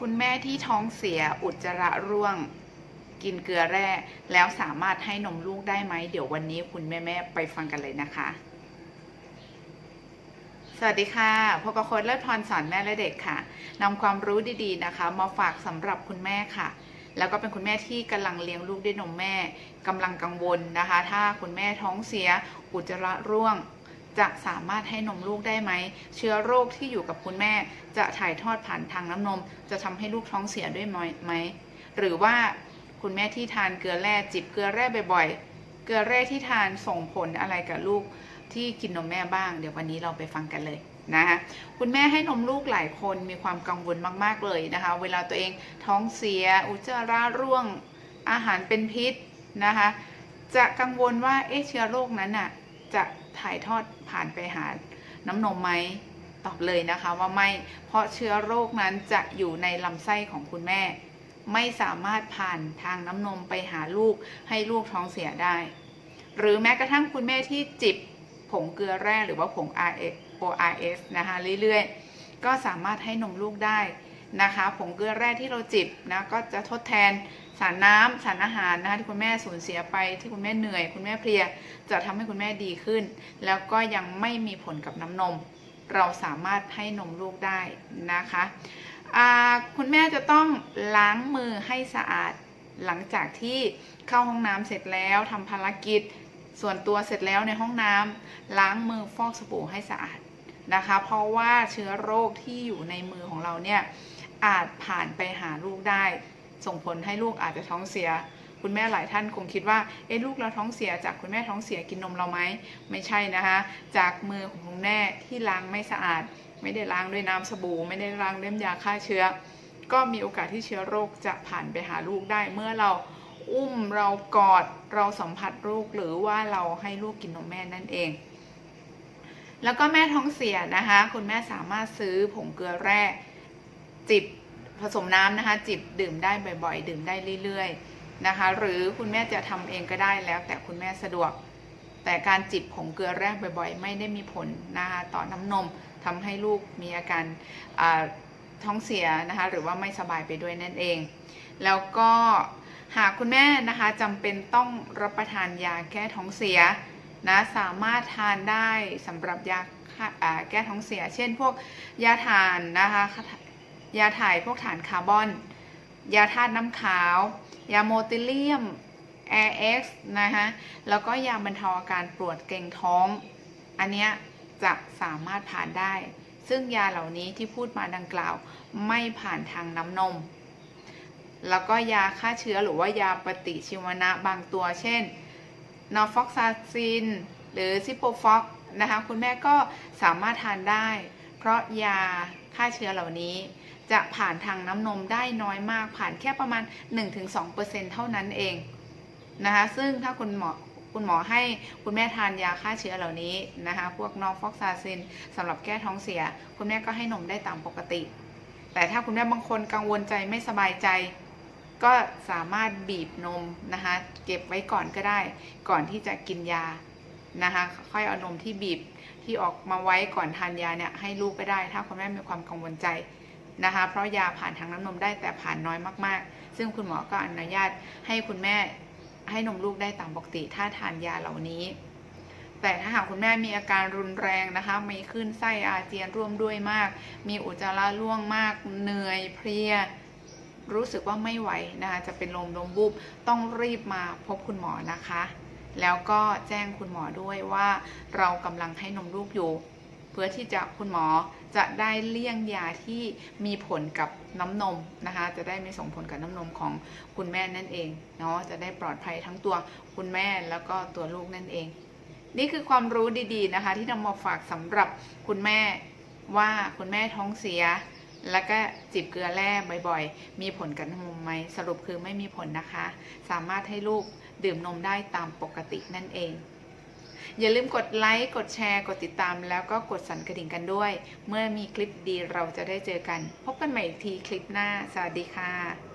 คุณแม่ที่ท้องเสียอุจจาระร่วง กินเกลือแร่แล้วสามารถให้นมลูกได้ไหม เดี๋ยววันนี้คุณแม่แม่ไปฟังกันเลยนะคะ สวัสดีค่ะพบกับโค้ดเลิศพรสอนแม่และเด็กค่ะนำความรู้ดีๆนะคะ มาฝากสำหรับคุณแม่ค่ะ แล้วก็เป็นคุณแม่ที่กำลังเลี้ยงลูกด้วยนมแม่กำลังกังวลนะคะ ถ้าคุณแม่ท้องเสียอุจจาระร่วง จะสามารถให้นมลูกได้ไหม เชื้อโรคที่อยู่กับคุณแม่ จะถ่ายทอดผ่านทางน้ำนม จะทำให้ลูกท้องเสียด้วยไหม หรือว่าคุณแม่ที่ทานเกลือแร่จิบเกลือแร่บ่อย ๆ เกลือแร่ที่ทานส่งผลอะไรกับลูกที่กินนมแม่บ้าง เดี๋ยววันนี้เราไปฟังกันเลยนะคะคุณแม่ให้นมลูกหลายคนมีความกังวลมากๆเลยนะคะ เวลาตัวเองท้องเสีย อุจจาระร่วงอาหารเป็นพิษนะคะ จะกังวลว่าเอ๊ะเชื้อโรคนั้นน่ะ จะถ่ายทอดผ่านไปหาน้ำนมไหมตอบเลยนะคะว่าไม่ เพราะเชื้อโรคนั้นจะอยู่ในลำไส้ของคุณแม่ ไม่สามารถผ่านทางน้ำนมไปหาลูกให้ลูกท้องเสียได้ หรือแม้กระทั่งคุณแม่ที่จิบผงเกลือแร่หรือว่าผง ORS นะคะเรื่อยๆ ก็สามารถให้นมลูกได้นะคะ ผงเกลือแร่ที่เราจิบนะก็จะทดแทน สารน้ำสารอาหารนะคะที่คุณแม่สูญเสียไปที่คุณแม่เหนื่อย คุณแม่เพลียจะทำให้คุณแม่ดีขึ้น แล้วก็ยังไม่มีผลกับน้ำนม เราสามารถให้นมลูกได้นะคะคุณแม่จะต้องล้างมือให้สะอาดหลังจากที่เข้าห้องน้ำเสร็จแล้วทำภารกิจส่วนตัวเสร็จแล้วในห้องน้ำล้างมือฟอกสบู่ให้สะอาดนะคะ เพราะว่าเชื้อโรคที่อยู่ในมือของเราเนี่ยอาจผ่านไปหาลูกได้ ส่งผลให้ลูกอาจจะท้องเสีย คุณแม่หลายท่านคงคิดว่าเอ๊ะลูกเราท้องเสียจากคุณแม่ท้องเสียกินนมเราไหมไม่ใช่นะคะ จากมือของคุณแม่ที่ล้างไม่สะอาด ไม่ได้ล้างด้วยน้ำสบู่ ไม่ได้ล้างด้วยยาฆ่าเชื้อ ก็มีโอกาสที่เชื้อโรคจะผ่านไปหาลูกได้เมื่อเราอุ้มเรากอดเราสัมผัสลูกหรือว่าเราให้ลูกกินนมแม่นั่นเอง แล้วก็แม่ท้องเสียนะคะ คุณแม่สามารถซื้อผงเกลือแร่จิบ ผสมน้ำนะคะ จิบดื่มได้บ่อยๆ ดื่มได้เรื่อยๆนะคะ หรือคุณแม่จะทำเองก็ได้แล้ว แต่คุณแม่สะดวก แต่การจิบผงเกลือแร่บ่อยๆ ไม่ได้มีผลนะคะต่อน้ำนมทำให้ลูกมีอาการท้องเสียนะคะ หรือว่าไม่สบายไปด้วยนั่นเอง แล้วก็หากคุณแม่นะคะจำเป็นต้องรับประทานยาแก้ท้องเสียนะสามารถทานได้สำหรับยาแก้ท้องเสีย เช่นพวกยาถ่านนะคะ ยาถ่ายพวกถ่านคาร์บอน ยาธาตุน้ำขาว ยาโมติเลียม AX นะคะแล้วก็ยาบรรเทาอาการปวดเกร็งท้อง อันเนี้ยจะสามารถผ่านได้ ซึ่งยาเหล่านี้ที่พูดมาดังกล่าวไม่ผ่านทางน้ำนม แล้วก็ยาฆ่าเชื้อหรือว่ายาปฏิชีวนะบางตัว เช่น นอร์ฟอกซาซิน หรือซิโปฟอกนะคะ คุณแม่ก็สามารถทานได้ เพราะยา ฆ่าเชื้อเหล่านี้ จะผ่านทางน้ำนมได้น้อยมากผ่านแค่ประมาณ 1-2%เท่านั้นเองนะคะซึ่งถ้าคุณหมอคุณหมอให้คุณแม่ทานยาฆ่าเชื้อเหล่านี้นะคะ พวกนอฟอกซาซินสำหรับแก้ท้องเสีย คุณแม่ก็ให้นมได้ตามปกติ แต่ถ้าคุณแม่บางคนกังวลใจไม่สบายใจ ก็สามารถบีบนมนะคะ เก็บไว้ก่อนก็ได้ ก่อนที่จะกินยา นะคะ ค่อยเอานมที่บีบที่ออกมาไว้ก่อนทานยาเนี่ยให้ลูกก็ได้ ถ้าคุณแม่มีความกังวลใจนะคะ เพราะยาผ่านทางน้ำนมได้แต่ผ่านน้อยมากๆ ซึ่งคุณหมอก็อนุญาตให้คุณแม่ให้นมลูกได้ตามปกติถ้าทานยาเหล่านี้ แต่ถ้าหากคุณแม่มีอาการรุนแรงนะคะ มีขึ้นไส้อาเจียนร่วมด้วยมาก มีอุจจาระร่วงมาก เหนื่อยเพลีย รู้สึกว่าไม่ไหวนะคะจะเป็นลมลมบูบต้องรีบมาพบคุณหมอนะคะ แล้วก็แจ้งคุณหมอด้วยว่าเรากำลังให้นมลูกอยู่ เพื่อที่จะคุณหมอจะได้เลี่ยงยาที่มีผลกับน้ำนมนะคะ จะได้ไม่ส่งผลกับน้ำนมของคุณแม่นั่นเองเนาะจะได้ปลอดภัยทั้งตัวคุณแม่แล้วก็ตัวลูกนั่นเอง นี่คือความรู้ดีๆนะคะ ที่นำมาฝากสำหรับคุณแม่ว่าคุณแม่ท้องเสีย แล้วก็จิบเกลือแร่บ่อยๆ มีผลกับนมไหมสรุปคือไม่มีผลนะคะ สามารถให้ลูกดื่มนมได้ตามปกตินั่นเอง อย่าลืมกดไลค์กดแชร์กดติดตาม แล้วก็กดสั่นกระดิ่งกันด้วย เมื่อมีคลิปดีเราจะได้เจอกัน พบกันใหม่อีกทีคลิปหน้า สวัสดีค่ะ